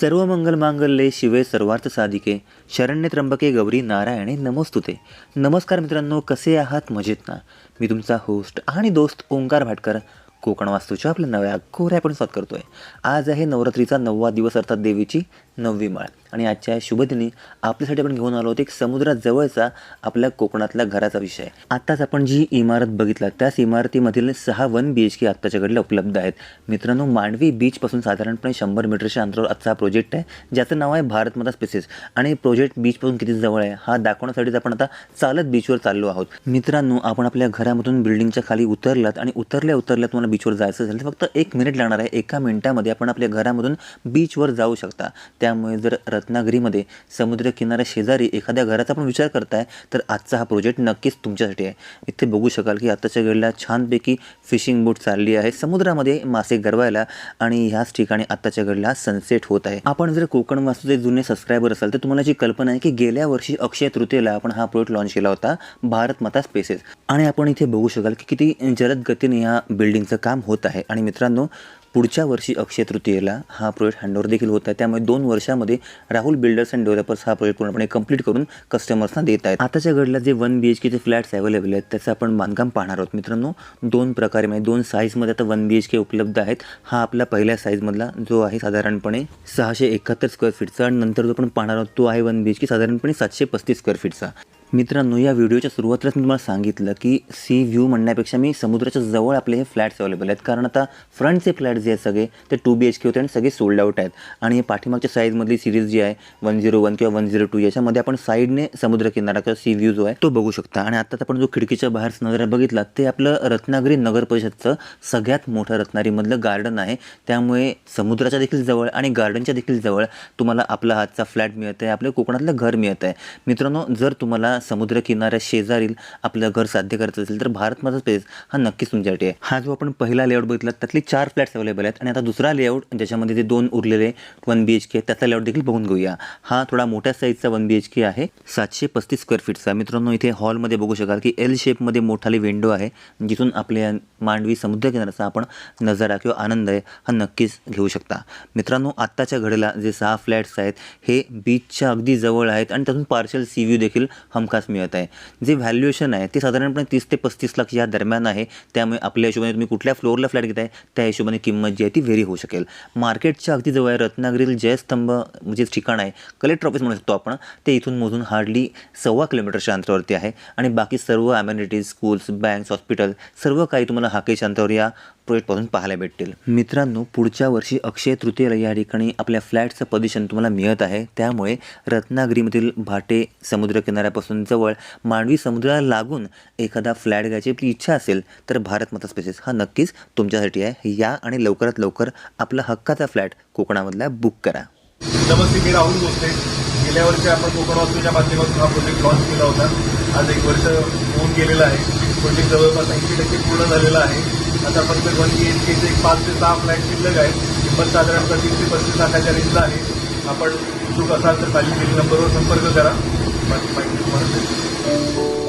सर्व मंगल मांगल्ये शिवे सर्वार्थ साधिके. शरण्य त्र्यंबके गौरी नारायणे नमोस्तुते. नमस्कार मित्रांनो कसे आहात? मजेत ना? मी तुमचा होस्ट आणि दोस्त ओंकार भाटकर. कोकण वास्तूच्या आपल्या नव्या कोऱ्या पण स्वागत करतोय. आज आहे नवरात्रीचा नववा दिवस अर्थात देवीची नववी माळ. आणि आजच्या शुभदिनी आपल्यासाठी आपण घेऊन आलो होतो एक समुद्राजवळचा आपल्या कोकणातल्या घराचा विषय. आत्ताच आपण जी इमारत बघितला त्याच इमारतीमधील सहा वन बी एच के आत्ताच्या घडीला उपलब्ध आहेत. मित्रांनो मांडवी बीचपासून साधारणपणे शंभर मीटरच्या अंतरावर आजचा हा प्रोजेक्ट आहे ज्याचं नाव आहे भारतमाता स्पेसेस आणि प्रोजेक्ट बीचपासून किती जवळ आहे हा दाखवण्यासाठीच आपण आता चालत बीचवर चाललो आहोत. मित्रांनो आपण आपल्या घरामधून बिल्डिंगच्या खाली उतरलात आणि उतरल्या उतरल्या तुम्हाला बीचवर जायचं असेल तर फक्त एक मिनिट लागणार आहे. एका मिनिटामध्ये आपण आपल्या घरामधून बीचवर जाऊ शकता. त्यामुळे जर रत्नागिरीमध्ये समुद्र किनाऱ्या शेजारी एखाद्या घराचा पण विचार करताय तर आजचा हा प्रोजेक्ट नक्कीच तुमच्यासाठी आहे. इथे बघू शकाल की आत्ताच्या वेळेला छानपैकी फिशिंग बोट चालली आहे. समुद्रामध्ये मासे गरवायला आणि ह्याच ठिकाणी आत्ताच्या घडीला सनसेट होत आहे. आपण जर कोकण वास्तूचे जुने सबस्क्रायबर असाल तर तुम्हाला जी कल्पना आहे की गेल्या वर्षी अक्षय तृतीयेला आपण हा प्रोजेक्ट लॉन्च केला होता भारत माता स्पेसेस आणि आपण इथे बघू शकाल की किती जलद गतीने या बिल्डिंगचं काम होत आहे. आणि मित्रांनो पुढच्या वर्षी अक्षय तृतीयेला हा प्रोजेक्ट हँडओव्हर देखील होत आहे. त्यामुळे दोन वर्षामध्ये राहुल बिल्डर्स अँड डेव्हलपर्स हा प्रोजेक्ट पूर्णपणे कंप्लीट करून कस्टमर्सना देत आहेत. आताच्या घडला जे वन बी एच केचे फ्लॅट्स अवेलेबल आहेत त्याचं आपण बांधकाम पाहणार आहोत. मित्रांनो दोन प्रकारे म्हणजे दोन साईजमध्ये आता वन बी एच के उपलब्ध आहेत. हा आपला पहिल्या साईजमधला जो आहे साधारणपणे सहाशे एकाहत्तर स्क्वेअर फीटचा आणि नंतर जो आपण पाहणार आहोत तो आहे वन बी एच के साधारणपणे सातशे पस्तीस स्क्वेअर फीटचा मित्रांनो या व्हिडिओच्या सुरुवातीलाच मी तुम्हाला सांगितलं की सी व्ह्यू म्हणण्यापेक्षा मी समुद्राच्या जवळ आपले हे फ्लॅट्स अवेलेबल आहेत. कारण आता फ्रंटचे फ्लॅट जे आहेत सगळे ते टू बी एच के होते आणि सगळे सोल्ड आउट आहेत. आणि हे पाठीमागच्या साईजमधली सिरीज जी आहे वन झिरो वन किंवा वन झिरो टू याच्यामध्ये आपण साईडने समुद्रकिनारा किंवा सी व्ह्यू जो आहे तो बघू शकता. आणि आता आपण जो खिडकीच्या बाहेर नजर बघितला ते आपलं रत्नागिरी नगर परिषदचं सगळ्यात मोठं रत्नागिरीमधलं गार्डन आहे. त्यामुळे समुद्राच्या देखील जवळ आणि गार्डनच्या देखील जवळ तुम्हाला आपला हातचा फ्लॅट मिळत आहे आपल्या कोकणातलं घर मिळत आहे मित्रांनो जर तुम्हाला समुद्र किनाऱ्या शेजारील आपलं घर साध्य करायचं असेल तर भारत माझा स्पेस हा नक्कीच तुमच्यासाठी आहे. हा जो आपण पहिला लेआउट बघितला त्यातले चार फ्लॅट्स अवेलेबल आहेत आणि आता दुसरा लेआउट ज्याच्यामध्ये ते दोन उरलेले वन बी एच के त्याचा लेआउट देखील बघून घेऊया. हा थोडा मोठ्या साईजचा वन बी एच के आहे. सातशे पस्तीस स्क्वेअर फीटचा मित्रांनो इथे हॉलमध्ये बघू शकाल की एल शेपमध्ये मोठाली विंडो आहे. जिथून आपल्या मांडवी समुद्रकिनाऱ्याचा आपण नजारा किंवा आनंद आहे हा नक्कीच घेऊ शकता. मित्रांनो आत्ताच्या घडीला जे सहा फ्लॅट्स आहेत हे बीचच्या अगदी जवळ आहेत आणि त्यातून पार्शल सी व्ह्यू देखील हम हमखास मिळत आहे. जे व्हॅल्युएशन आहे ते साधारणपणे तीस ते पस्तीस लाख या दरम्यान आहे. त्यामुळे आपल्या हिशोबाने तुम्ही कुठल्या फ्लोअरला फ्लॅट घेताय त्या हिशोबाने किंमत जी आहे ती व्हेरी होऊ शकेल. मार्केटच्या अगदी जवळ आहे रत्नागिरील जयस्तंभ जे ठिकाण आहे कलेक्टर ऑफिस म्हणू शकतो आपण ते इथून मोजून हार्डली सव्वा किलोमीटरच्या अंतरावरती आहे. आणि बाकी सर्व ॲम्युनिटीज स्कूल्स बँक्स हॉस्पिटल सर्व काही तुम्हाला हाकेच्या अंतरावर या प्रोजेक्टपासून पाहायला भेटतील. मित्रांनो पुढच्या वर्षी अक्षय तृतीयेला या ठिकाणी आपल्या फ्लॅटचं पोझिशन तुम्हाला मिळत आहे. त्यामुळे रत्नागिरीमधील भाटे समुद्रकिनाऱ्यापासून जवळ मांडवी समुद्राला लागून एखादा फ्लॅट घ्यायची आपली इच्छा असेल तर भारत माता स्पेसेस हा नक्कीच तुमच्यासाठी आहे. या आणि लवकरात लवकर आपला हक्काचा फ्लॅट कोकणामधला बुक करा. नमस्ते मी राहुल भोसले. गेल्या वर्षी आपण कोकण वास्तूच्या माध्यमातून हा प्रोजेक्ट लॉन्च केला होता. आज एक वर्ष होऊन गेलेलं आहे. प्रोजेक्ट जवळपास ऐंशी टक्के पूर्ण झालेला आहे. आता फक्त वन बी एच केचे एक पाच ते सहा फ्लॅट शिल्लक आहेत. किंमत साधारणतः तीस पस्तीस लाखाच्या रेंजला आहे. आपण इच्छुक असाल तर खाली बिल नंबरवर संपर्क करा. Vai, vai, vai.